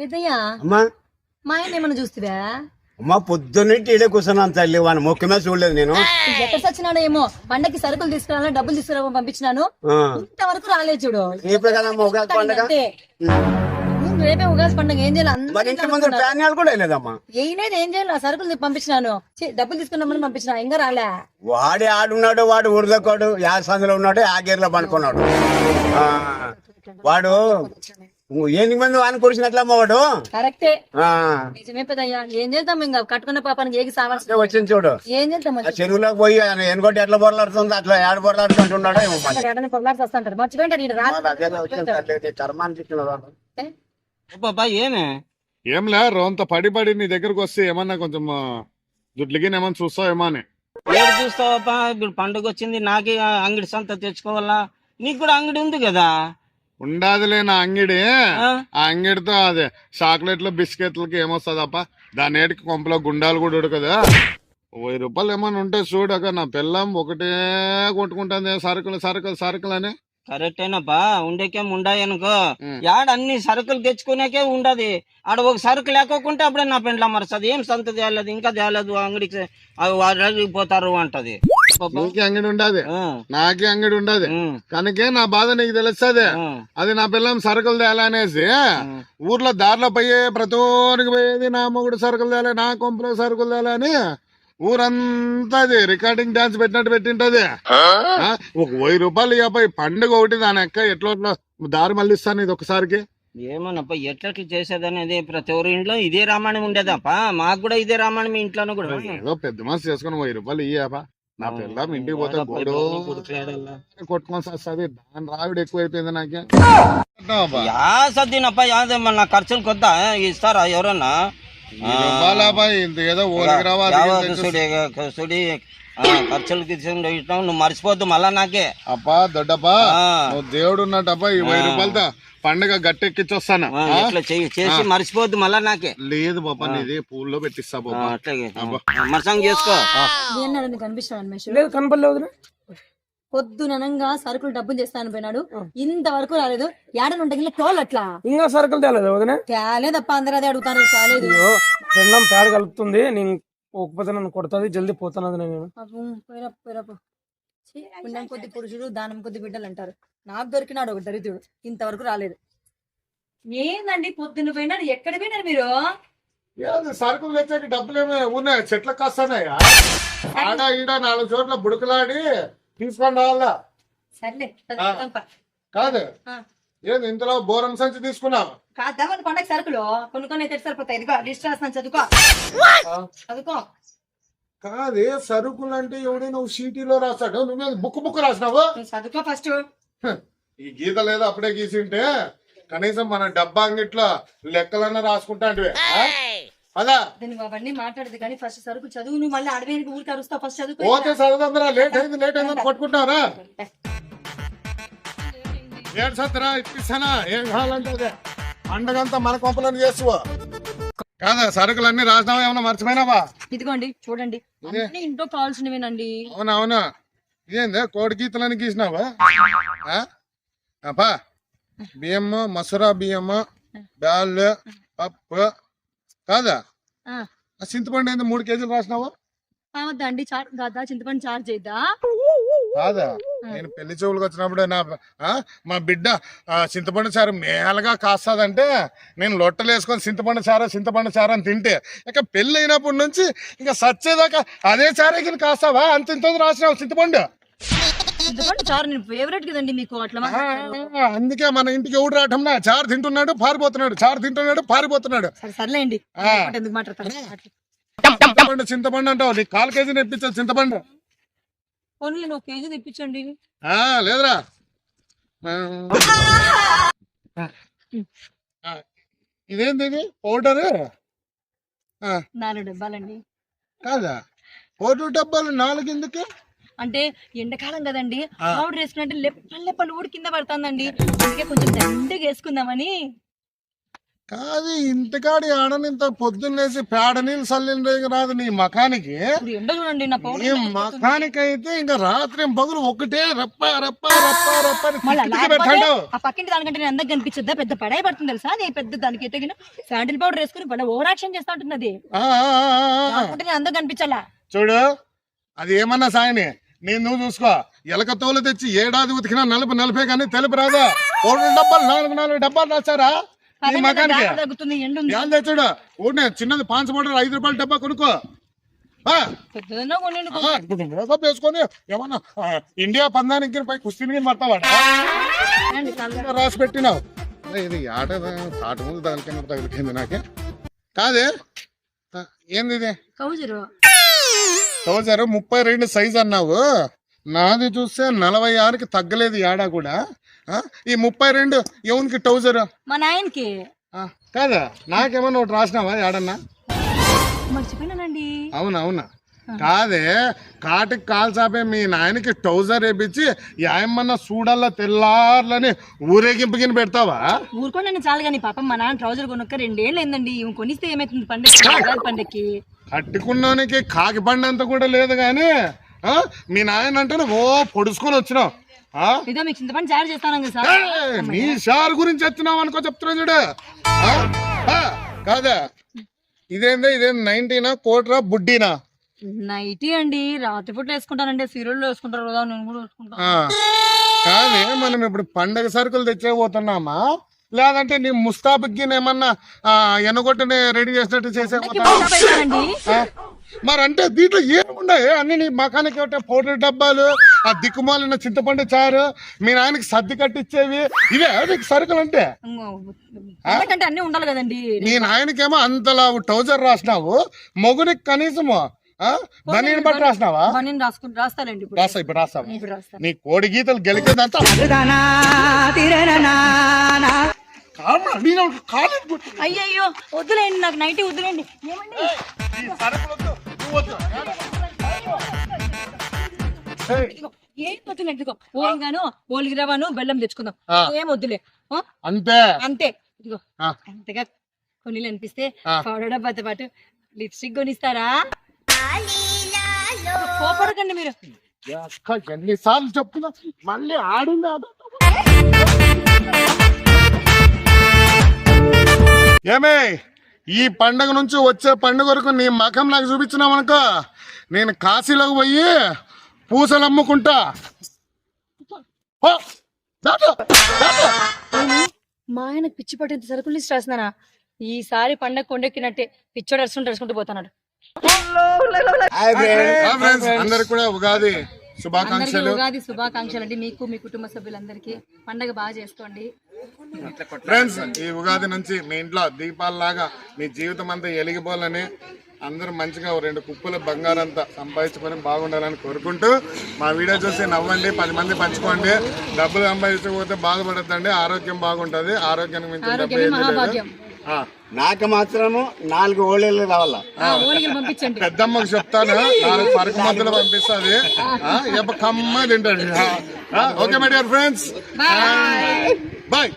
పెద్దయ్యా అమ్మా. మా ఆయన ఏమన్నా చూస్తువా? అమ్మా పొద్దున్నే ఈడే కూర్చున్నాను తల్లి వాని ముఖ్యమే చూడలేదు నేను. ఎక్కడ సచ్చినాడో ఏమో పండక్కి సరుకులు తీసుకురావాలని డబ్బులు తీసుకురావని పంపించినాను. ఇంతవరకు రాలేదు చూడు. రేపే ఉగాది పండగ? రేపే ఉగాది పండుగ ఏం చేయాలి? అందరూ మరి ఇంటి ముందు ప్యాన్యాలు కూడా ఏనేది ఏం చేయాలి? ఆ సరుకులు పంపించినాను. డబ్బులు తీసుకున్నామని పంపించిన ఇంకా రాలే. వాడే ఆడున్నాడు వాడు ఊరిదోకాడు యా సందులో ఉన్నాడు ఆ గేర్లో పనుకున్నాడు ఆ, ఎనిమిది మంది వాని కురిసినట్లమ్మా వాడు? కరెక్టే. ఆ, నిజమే పెద్దయ్యా. ఏం చేద్దాం ఇంకా? కట్టుకున్న పాపానికి ఏగి సావాల్సి వచ్చింది చూడు. ఏం చేద్దాం ఆ చెరువులోకి పోయి ఆయన ఎనుకోటి ఎట్లా బొరలాడుతుంది అట్లా ఏడ బొరలాడుతుంటున్నాడో ఏమో మరి. ఎడని పొగలాడుతూ వస్తుంటారు. మర్చిపోయింటారు ఈయన రాదు అదే చర్మాన్ని ఏమే? ఏంలే రోంత పడి పడి నీ దగ్గరకు వస్తే ఏమన్నా కొంచెం ఆ, దుడ్లకి ఏమన్నా చూస్తావేమో అని. ఏడు చూస్తావా ఇప్పుడు పండుగ వచ్చింది నాకే అంగడి సంత తెచ్చుకోవాలా? నీకు కూడా అంగడి ఉంది కదా? ఉండాదిలే నా అంగిడి. ఆ? అంగిడితో అదే చాక్లెట్లు బిస్కెట్లకి ఏమొస్తుందప్ప? దాని ఏటికి కొంపలో గుండాలు కూడా ఉడకదా. వెయ్యి రూపాయలు ఏమన్నా ఉంటే చూడక నా పిల్లం ఒకటే కొట్టుకుంటుంది. సరుకులు సరుకులు సరుకులు అని. కరెక్ట్ అయినప్పా ఉండేకేం ఉండాయనుకో. యాడ అన్ని సరుకులు తెచ్చుకునేకే ఉండదు. ఆడ ఒక సరుకు లేకోకుంటే అప్పుడే నా పెండ్ల మరసది ఏం సంత తేలేదు ఇంకా తేలేదు అంగడికి అవి వాళ్ళు పోతారు అంటది. నీకే అంగిడి ఉండదు. నాకే అంగిడి ఉండదు. కనుకే నా బాధ నీకు తెలుస్తుంది. అది నా పిల్లం సరుకులు తేలనేసి ఊర్లో దారిలో పోయే ప్రతోనికి పోయేది నా మొగుడు సరుకులు తేలే నా కొంపలో సరుకులు తేలే అని ఊరంతా అది రికార్డింగ్ డాన్స్ పెట్టినట్టు పెట్టింటది. ఒక వెయ్యి రూపాయలు ఇవ్వపై పండుగ ఒకటి దాని ఎక్క ఎట్లా ఎట్లా దారి మళ్ళిస్తాను ఇది ఒకసారికి. ఏమన్నప్ప ఎట్లట్లు చేసేదనేది ప్రతి ఒక్కరి ఇంట్లో ఇదే రామాయణం ఉండేదప్ప. మాకు కూడా ఇదే రామాయణం మీ ఇంట్లోనూ కూడా. ఏదో పెద్ద మనసు చేసుకుని వెయ్యి రూపాయలు ఇయ్యపా నా పిల్లం ఇంటికి పోతే గోడు కొట్టుకొని వస్తుంది. దాని రావిడ ఎక్కువైపోయింది నాకే. అంటున్నావా? యా సర్దినప్ప యాదేమో నా ఖర్చులు కొద్ద? ఇస్తారా ఎవరన్నా? ఇంత ఏదో ఓలికి రావా అది ఖర్చులు గిర్చులు ఇస్తాం. నువ్వు మర్చిపోద్దు మళ్ళా నాకే. అప్పా దొడ్డప్పా ఆ. నువ్వు దేవుడు ఉన్నట్టప్పా ఈ వెయ్యి రూపాయలతో పండుగ గట్టెక్కిచ్చొస్తాను ఇట్లా చెయ్యి చేసి మర్చిపోద్దు మళ్ళా నాకే. లేదు పాప నీది పూల్లో పెట్టిస్తా పాప అట్లాగే మరసంగ్ చేసుకో. కనపడలేదు పొద్దుననంగా సరుకులు డబ్బులు చేస్తాను పోయినాడు ఇంతవరకు రాలేదు. ఏడనుంటే టోల్ అట్లా. ఇంకా సరుకులు తేలేదు వదిన? తేలేదప్ప అందరూ అదే అడుగుతారు తేలేదు. పేడ కలుపుతుంది. నేను పోకపోతే నన్ను కొడుతుంది జల్దీ పోతున్నది నేను. పాపం, పోయిరా, పోయిరా పో. ఛీ, పుణ్యం కొద్ది పురుషుడు దానం కొద్ది బిడ్డలు అంటారు. నాకు దొరికినాడు ఒక దరిద్రుడు ఇంతవరకు రాలేదు. ఏందండి పొద్దున్న పోయినాడు ఎక్కడ పోయినారు మీరు? ఏది సరుకులు తెచ్చాక డబ్బులు ఉన్నాయి? చెట్లకు కాస్తానయ్యా ఆడ ఈడ నాలుగు చోట్ల బుడకలాడి తీసుకొని రావాలా? సర్లే ఆ. కాదు. ఆ. ఏది ఇంతలో బోరం సంచి తీసుకున్నావు కాద్దామని పండగ సరుకులు. కొన్ని అయితే సరిపోతాయి. ఇదిగో లిస్ట్ రాసిన చదువుకో. చదువుకో. కాదే సరుకులు అంటే ఎవడైనా నువ్వు సీటీలో రాస్తాడు. నువ్వు బుక్ బుక్ రాసినావు? చదువుకో ఫస్ట్ ఈ గీత లేదు అప్పుడే గీసింటే కనీసం మన డబ్బా అంగిట్లో లెక్కలన్నా రాసుకుంటా అంటే అదా నువ్వు అవన్నీ మాట్లాడదు కానీ ఫస్ట్ సరుకు చదువు. నువ్వు మళ్ళీ అడవేనికి ఊరికి అరుస్తావు. ఫస్ట్ పోతే చదవదందరా లేట్ అయింది లేట్ అయిందని కొట్టుకుంటారా ఏడు సత్తరా ఇప్పిస్తానా? ఏం కావాలంటే అదే. పండగంతా మన కొంపలను చేసుకో కాదా సరుకులన్నీ రాసినావా ఏమన్నా మర్చిపోయినావా? ఇదిగోండి చూడండి. అన్ని ఇంట్లో కావాల్సినవేనండి అవునా అవునా? ఇదేందే కోడి గీతలని గీసినావా? బియ్యము మసూరా బియ్యము బ్యాళ్ళు పప్పు. కాదా? చింతపండు ఏంది మూడు కేజీలు రాసినావా? కావద్దండి చార్ కాదా చింతపండు చార్జ్ చేద్దా? కాదా? నేను పెళ్ళి చెవులకు వచ్చినప్పుడు నా ఆ, మా బిడ్డ చింతపండు చారు మేలగా కాస్తాదంటే నేను లొట్టలు వేసుకొని చింతపండు చార చింతపండు చారు అని తింటే ఇక పెళ్ళి అయినప్పటి నుంచి ఇంకా సచ్చేదాకా అదే చారే కింద కాస్తావా? అంత ఇంత రాసినావు చింతపండు. అందుకే మన ఇంటికి ఎవడు రావటంలా చారు తింటున్నాడు పారిపోతున్నాడు చారు తింటున్నాడు పారిపోతున్నాడు. సరే సర్లేండి. చింతపండు చింతపండు అంటావు. నీకు కాలు కేజీ నెప్పించాలి చింతపండు. నేను ఒక కేజీ తెప్పించండి. ఆ, లేదురా. ఆ. ఇదేంది ఇది? పౌడర్? నాలుగు డబ్బాలండి. కాదా? పౌడర్ డబ్బాలు నాలుగు ఎందుకు? అంటే ఎండాకాలం కదండి పౌడర్ వేసుకున్నట్టు లెప్పలు లెప్పలు ఊడి కింద పడుతుందండి. అందుకే కొంచెం దండిగా వేసుకుందామని. కాదు ఇంటికాడి ఆడని ఇంత పొద్దున్నేసి పేడ నీళ్ళు చల్లిండే రాదు నీ మకానికి. చూడండి నా మకానికి అయితే ఇంకా రాత్రి పగులు ఒకటే రప్ప రప్ప రప్ప రప్ప పెట్టాడు ఆ పక్కింటి దానికంటే నేను అందరికి కనిపించద్దా? పెద్ద పడాయి పడుతుంది తెలుసా? నేను పెద్ద దానికి ఎత్తగిన శాండిల్ పౌడర్ వేసుకుని పడ ఓవర్ యాక్షన్ చేస్తా ఉంటున్నది. ఆ. అనుకుంటే నేను అందరికి కనిపించాలా? చూడు అది ఏమన్నా సాయని? నేను నువ్వు చూసుకో. ఎలక తోలు తెచ్చి ఏడాది ఉతికినా నలుపు నలభై కానీ తెలుపు రాదా? మూడు డబ్బాలు నాలుగు నాలుగు డబ్బాలు రాశారా? ఈ మకానికి దారి తగ్గుతుంది ఎండ ఉంది. ఏం తెచ్చాడు? ఊరినే చిన్నది పాంచ్ మోటార్ ఐదు రూపాయల డబ్బా కొనుక్కో. పెద్దదన్నా వేసుకొని ఏమన్నా ఇండియా పందానికి పై కుస్తీని చాలు. రాసి పెట్టినావు. ఇది ఆట తాట ముందు తగిలికింద తగిలికింది నాకే. కాదే? ఏంది ఇది? కౌజరు. ముప్పై రెండు సైజ్ అన్నావు. నాది చూస్తే నలభై ఆరుకి తగ్గలేదు యాడా కూడా. ఈ ముప్పై రెండు ఎవరికి ట్రౌజర్ మా నాయనకి. కాదా? నాకేమన్నా ఒకటి రాసినావా యాడన్నా మర్చిపోయినానండి. అవునా అవునా? కాదే కాటికి కాలు చాపే మీ నాయనకి ట్రౌజర్ వేపించి యాయమ్మన్న చూడల్లా తెల్లార్లని ఊరేగింపుకిని పెడతావా? ఊరుకోండి నేను చాలు కానీ పాపం మా నాన్న ట్రౌజర్ కొనుక్క రెండేళ్ళు అయిందండి ఇవి కొనిస్తే ఏమైతుంది పండగకి ఉగాది పండగకి కట్టుకున్నానికి కాకి పండంత కూడా లేదు కానీ ఆ, మీ నాయన అంటే ఓ పొడుచుకొని వచ్చినావు? ఇదో మీకు చింతపండు చారు చేస్తాను కదా సార్. నీ గురించి వచ్చినావు అనుకో చెప్తున్నా చూడు. కాదా? ఇదేందా ఇదేం నైన్టీనా కోట్రా బుడ్డీనా? నైటీ అండి రాత్రిపూట వేసుకుంటానండి సీరియల్ వేసుకుంటారు కదా నేను కూడా వేసుకుంటాను కాదే మనం ఇప్పుడు పండగ సరుకులు తెచ్చే పోతున్నామా లేదంటే నీ ముస్తాబుకి ఏమన్నా ఎనగొట్టని రెడీ చేసినట్టు చేసే పోతావా? అండి ఆ? మరి అంటే దీంట్లో ఏమున్నాయి అన్ని నీ మకానికి పౌడర్ డబ్బాలు ఆ దిక్కుమాలిన చింతపండు చారు మీ నాయనకి సర్ది కట్టించేవి ఇవే నీకు సరుకులు అంటే? ఎందుకంటే అన్ని ఉండాలి కదండి. నీ నాయనకేమో అంతలా ట్రౌజర్ రాసినావు మొగునికి కనీసము ఆ? బనీని బట్టి రాసినావా? రాస్తానండి ఇప్పుడు. రాసా ఇప్పుడు రాస్తాను నీ కోడి గీతలు పుట్టి- అయ్యయ్యో వద్దులేండి నాకు నైటీ వద్దులేండి. ఏమండి? ఏం వద్దులే ఇదిగో ఓలిగాను ఓలిగి రవ్వను బెల్లం తెచ్చుకుందాం. ఏం వద్దులే? అంతే. అంతే. ఇదిగో అంతగా. కొన్ని అనిపిస్తే. పౌడర్ డబ్బాతో పాటు లిప్స్టిక్ కొనిస్తారా? కోపడకండి మీరు. ఎన్నిసార్లు చెప్తున్నా మళ్ళీ ఆడింది ఆడ- ఏమే ఈ పండగ నుంచి వచ్చే పండుగ వరకు నీ మకం నాకు చూపించినావు అనుకో నేను కాశీలోకి పోయి పూసలు అమ్ముకుంటా. మా ఆయన పిచ్చి పట్టేంత సరుకులు లిస్ట్ రాస్తున్నారా ఈసారి పండగ కొండెక్కినట్టే పిచ్చోడు అరుచుకుంటూ అరుచుకుంటూ పోతున్నాడు. అందరికి కూడా ఉగాది శుభాకాంక్షలు. ఉగాది శుభాకాంక్షలు అండి మీకు మీ కుటుంబ సభ్యులందరికీ. పండగ బాగా చేసుకోండి. ఫ్రెండ్స్ ఈ ఉగాది నుంచి మీ ఇంట్లో దీపాలలాగా మీ జీవితం అంతా ఎలిగిపోవాలని అందరూ మంచిగా రెండు కుప్పల బంగారంతా సంపాదించుకొని బాగుండాలని కోరుకుంటూ మా వీడియో చూసి నవ్వండి పది మంది పంచుకోండి. డబ్బులు సంపాదించకపోతే బాధపడద్దండి ఆరోగ్యం బాగుంటుంది. ఆరోగ్యానికి మించిన డబ్బు లేదు. ఆ, నాకు మాత్రము నాలుగు ఓళ్ళేళ్ళు రావాలా? ఆ, ఓలిగలు పంపించండి. పెద్దమ్మకు చెప్తాను. నాలుగు పరకు మధ్యలో పంపిస్తుంది. ఎప్ప కమ్మ తింటాడు. Okay my dear friends bye bye